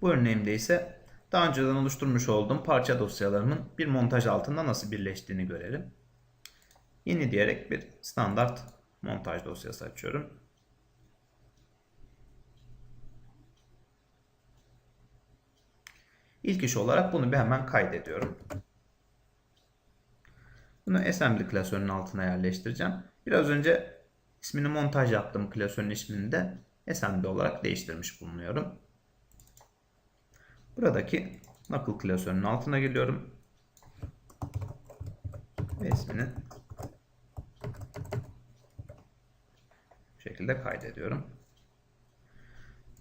Bu örneğimde ise daha önceden oluşturmuş olduğum parça dosyalarımın bir montaj altında nasıl birleştiğini görelim. Yeni diyerek bir standart montaj dosyası açıyorum. İlk iş olarak bunu bir hemen kaydediyorum. Bunu assembly klasörünün altına yerleştireceğim. Biraz önce ismini montaj yaptığım klasörün ismini de assembly olarak değiştirmiş bulunuyorum. Buradaki knuckle klasörünün altına geliyorum. Ve ismini bu şekilde kaydediyorum.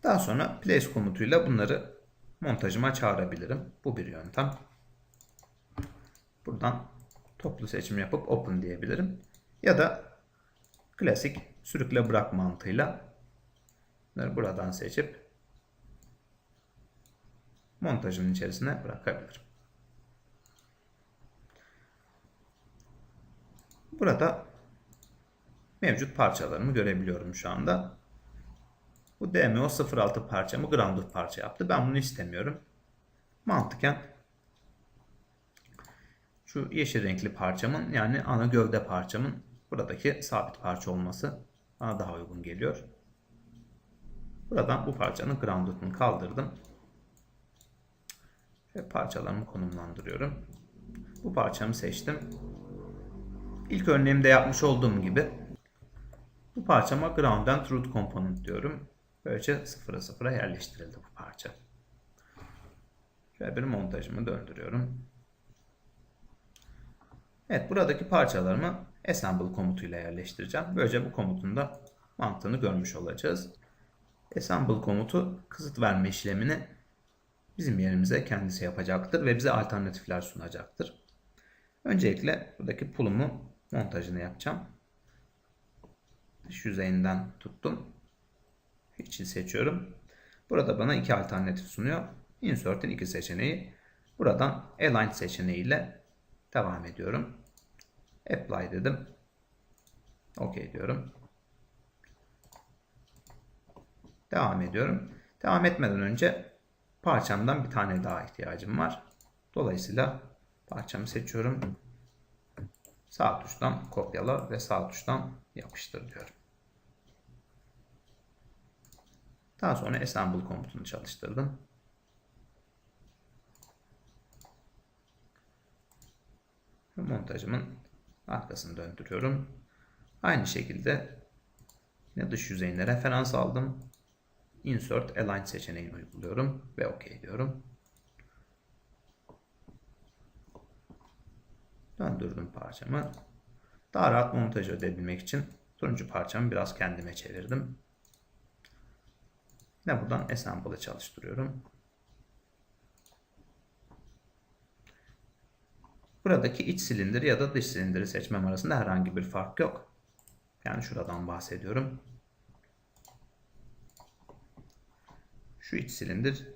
Daha sonra place komutuyla bunları montajıma çağırabilirim. Bu bir yöntem. Buradan toplu seçim yapıp open diyebilirim. Ya da klasik sürükle bırak mantığıyla buradan seçip montajın içerisine bırakabilirim. Burada mevcut parçalarımı görebiliyorum şu anda. Bu DMO 06 parçamı grounded parça yaptı. Ben bunu istemiyorum. Mantıken şu yeşil renkli parçamın yani ana gövde parçamın buradaki sabit parça olması bana daha uygun geliyor. Buradan bu parçanın grounded'ını kaldırdım. Ve parçalarımı konumlandırıyorum. Bu parçamı seçtim. İlk örneğimde yapmış olduğum gibi bu parçama ground and root component diyorum. Böylece sıfıra sıfıra yerleştirildi bu parça. Şöyle bir montajımı döndürüyorum. Evet buradaki parçalarımı assemble komutuyla yerleştireceğim. Böylece bu komutun da mantığını görmüş olacağız. Assemble komutu kısıt verme işlemini bizim yerimize kendisi yapacaktır ve bize alternatifler sunacaktır. Öncelikle buradaki pulumu montajını yapacağım. Dış yüzeyinden tuttum. İçi seçiyorum. Burada bana iki alternatif sunuyor. Insert'in iki seçeneği. Buradan Align seçeneğiyle devam ediyorum. Apply dedim. OK diyorum. Devam ediyorum. Devam etmeden önce parçamdan bir tane daha ihtiyacım var. Dolayısıyla parçamı seçiyorum. Sağ tuştan kopyala ve sağ tuştan yapıştır diyorum. Daha sonra assemble komutunu çalıştırdım. Montajımın arkasını döndürüyorum. Aynı şekilde yine dış yüzeyine referans aldım. Insert Align seçeneğini uyguluyorum ve OK diyorum. Döndürdüm parçamı. Daha rahat montaj edebilmek için turuncu parçamı biraz kendime çevirdim. Yine buradan assemble'ı çalıştırıyorum. Buradaki iç silindir ya da dış silindiri seçmem arasında herhangi bir fark yok. Yani şuradan bahsediyorum. Şu iç silindir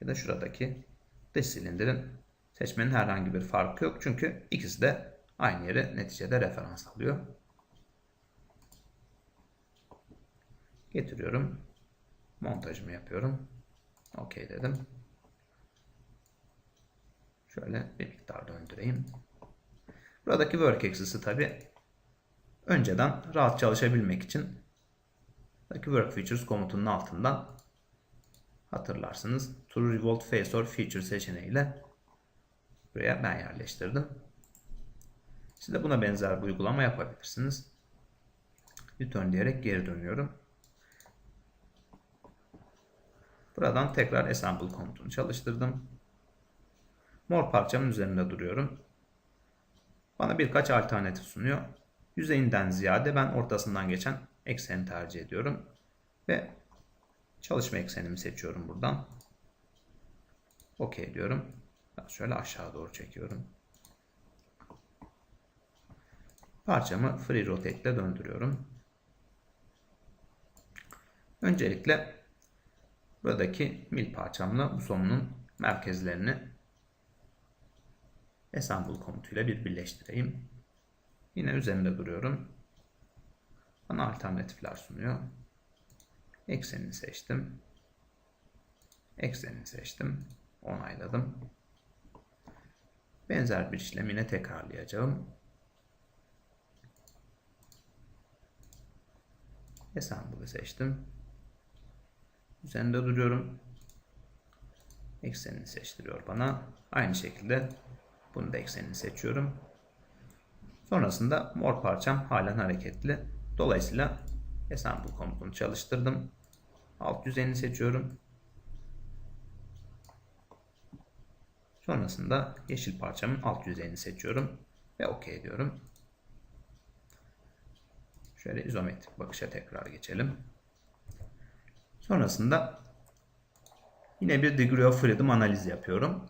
ya da şuradaki dış silindirin seçmenin herhangi bir farkı yok. Çünkü ikisi de aynı yere neticede referans alıyor. Getiriyorum. Montajımı yapıyorum. OK dedim. Şöyle bir miktar döndüreyim. Buradaki work axis'i tabi önceden rahat çalışabilmek için buradaki work features komutunun altından hatırlarsınız. True revolve face or feature seçeneğiyle buraya ben yerleştirdim. Siz de buna benzer bir uygulama yapabilirsiniz. Return diyerek geri dönüyorum. Buradan tekrar assemble komutunu çalıştırdım. Mor parçamın üzerinde duruyorum. Bana birkaç alternatif sunuyor. Yüzeyinden ziyade ben ortasından geçen ekseni tercih ediyorum. Ve çalışma eksenimi seçiyorum buradan. OK diyorum. Şöyle aşağı doğru çekiyorum. Parçamı free rotate ile döndürüyorum. Öncelikle buradaki mil parçamla bu sonunun merkezlerini assemble komutuyla bir birleştireyim. Yine üzerinde duruyorum. Bana alternatifler sunuyor. Eksenini seçtim. Eksenini seçtim. Onayladım. Benzer bir işlemi yine tekrarlayacağım. Assemble'ı seçtim. Üzerinde duruyorum. Eksenini seçtiriyor bana. Aynı şekilde bunu da eksenini seçiyorum. Sonrasında mor parçam halen hareketli. Dolayısıyla Assemble komutunu çalıştırdım. Alt yüzeyini seçiyorum. Sonrasında yeşil parçamın alt yüzeyini seçiyorum ve OK diyorum. Şöyle izometrik bakışa tekrar geçelim. Sonrasında yine bir degree of freedom analizi yapıyorum.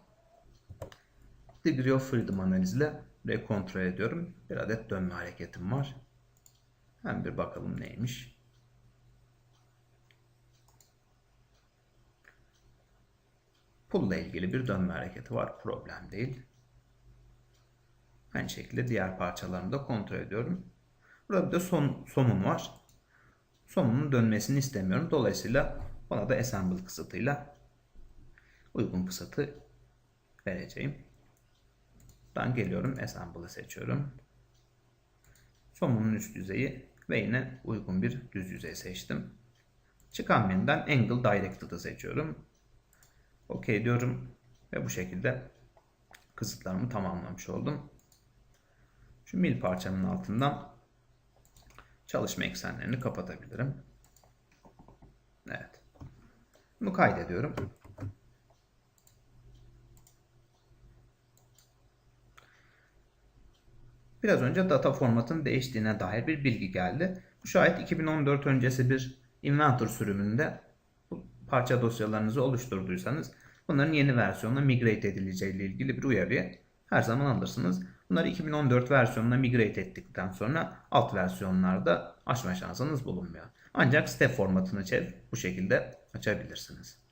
Degree of freedom analizle burayı kontrol ediyorum. Bir adet dönme hareketim var. Hem bir bakalım neymiş. Pull ile ilgili bir dönme hareketi var. Problem değil. Aynı şekilde diğer parçalarını da kontrol ediyorum. Burada bir de son, somun var. Somunun dönmesini istemiyorum. Dolayısıyla buna da assemble kısıtıyla uygun kısıtı vereceğim. Buradan geliyorum. Assemble'ı seçiyorum. Somunun üst yüzeyi ve yine uygun bir düz yüzey seçtim. Çıkan menüden Angle Directed'ı seçiyorum. OK diyorum ve bu şekilde kısıtlarımı tamamlamış oldum. Şu mil parçamın altından çalışma eksenlerini kapatabilirim. Evet. Bunu kaydediyorum. Biraz önce data formatın değiştiğine dair bir bilgi geldi. Bu şayet 2014 öncesi bir Inventor sürümünde bu parça dosyalarınızı oluşturduysanız bunların yeni versiyonuna migrate edileceği ile ilgili bir uyarıyı her zaman alırsınız. Bunları 2014 versiyonuna migrate ettikten sonra alt versiyonlarda açma şansınız bulunmuyor. Ancak step formatını çevirip bu şekilde açabilirsiniz.